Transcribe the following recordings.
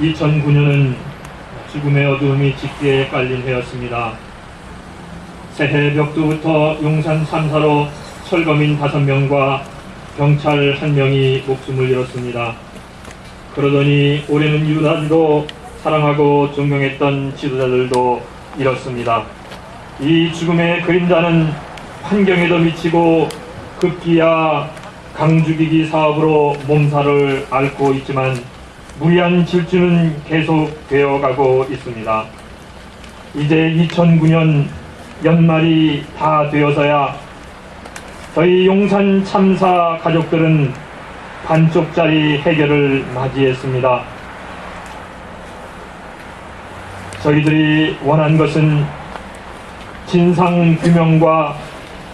2009년은 죽음의 어둠이 짙게 깔린 해였습니다. 새해 벽두부터 용산 참사로 철거민 5명과 경찰 1명이 목숨을 잃었습니다. 그러더니 올해는 유다지도 사랑하고 존경했던 지도자들도 잃었습니다. 이 죽음의 그림자는 환경에도 미치고 급기야 강죽이기 사업으로 몸살을 앓고 있지만 무리한 질주는 계속되어 가고 있습니다. 이제 2009년 연말이 다 되어서야 저희 용산 참사 가족들은 반쪽짜리 해결을 맞이했습니다. 저희들이 원한 것은 진상 규명과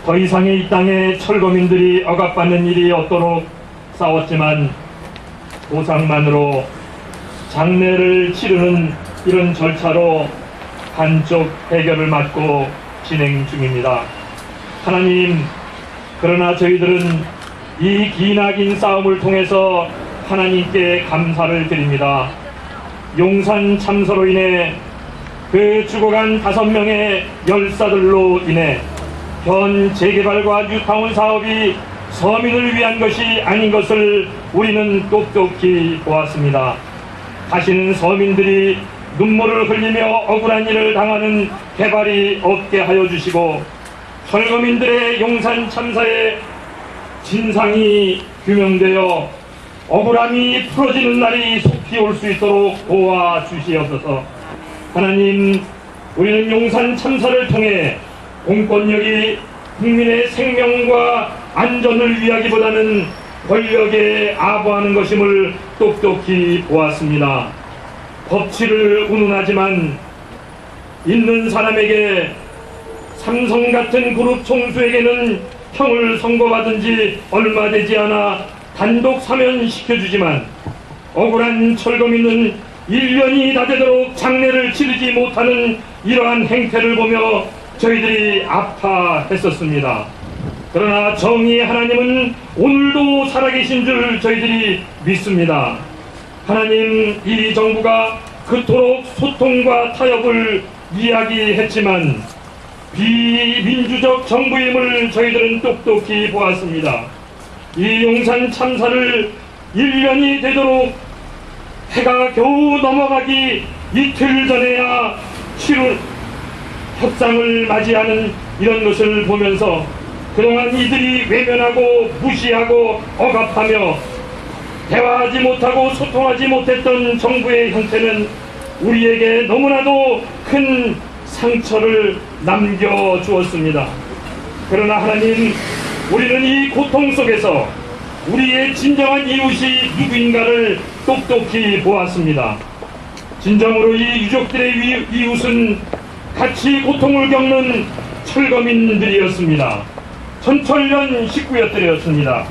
더 이상의 이 땅에 철거민들이 억압받는 일이 없도록 싸웠지만 보상만으로 장례를 치르는 이런 절차로 반쪽 해결을 맞고 진행 중입니다. 하나님, 그러나 저희들은 이 기나긴 싸움을 통해서 하나님께 감사를 드립니다. 용산 참사로 인해 그 죽어간 다섯 명의 열사들로 인해 현 재개발과 뉴타운 사업이 서민을 위한 것이 아닌 것을 우리는 똑똑히 보았습니다. 다시는 서민들이 눈물을 흘리며 억울한 일을 당하는 개발이 없게 하여 주시고 철거민들의 용산 참사의 진상이 규명되어 억울함이 풀어지는 날이 속히 올 수 있도록 도와 주시옵소서. 하나님, 우리는 용산 참사를 통해 공권력이 국민의 생명과 안전을 위하기보다는 권력에 아부하는 것임을 똑똑히 보았습니다. 법치를 운운하지만 있는 사람에게 삼성 같은 그룹 총수에게는 형을 선고받은 지 얼마 되지 않아 단독 사면시켜주지만 억울한 철거민은 1년이 다 되도록 장례를 치르지 못하는 이러한 행태를 보며 저희들이 아파했었습니다. 그러나 정의의 하나님은 오늘도 살아계신 줄 저희들이 믿습니다. 하나님, 이 정부가 그토록 소통과 타협을 이야기했지만 비민주적 정부임을 저희들은 똑똑히 보았습니다. 이 용산 참사를 1년이 되도록 해가 겨우 넘어가기 이틀 전에야 치루 협상을 맞이하는 이런 것을 보면서 그동안 이들이 외면하고 무시하고 억압하며 대화하지 못하고 소통하지 못했던 정부의 형태는 우리에게 너무나도 큰 상처를 남겨주었습니다. 그러나 하나님, 우리는 이 고통 속에서 우리의 진정한 이웃이 누구인가를 똑똑히 보았습니다. 진정으로 이 유족들의 위- 이웃은 같이 고통을 겪는 철거민들이었습니다. 천철년 식구였들이었습니다.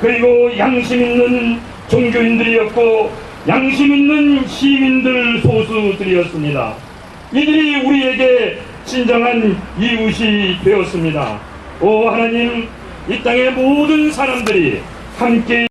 그리고 양심 있는 종교인들이었고 양심 있는 시민들 소수들이었습니다. 이들이 우리에게 진정한 이웃이 되었습니다. 오 하나님 이 땅의 모든 사람들이 함께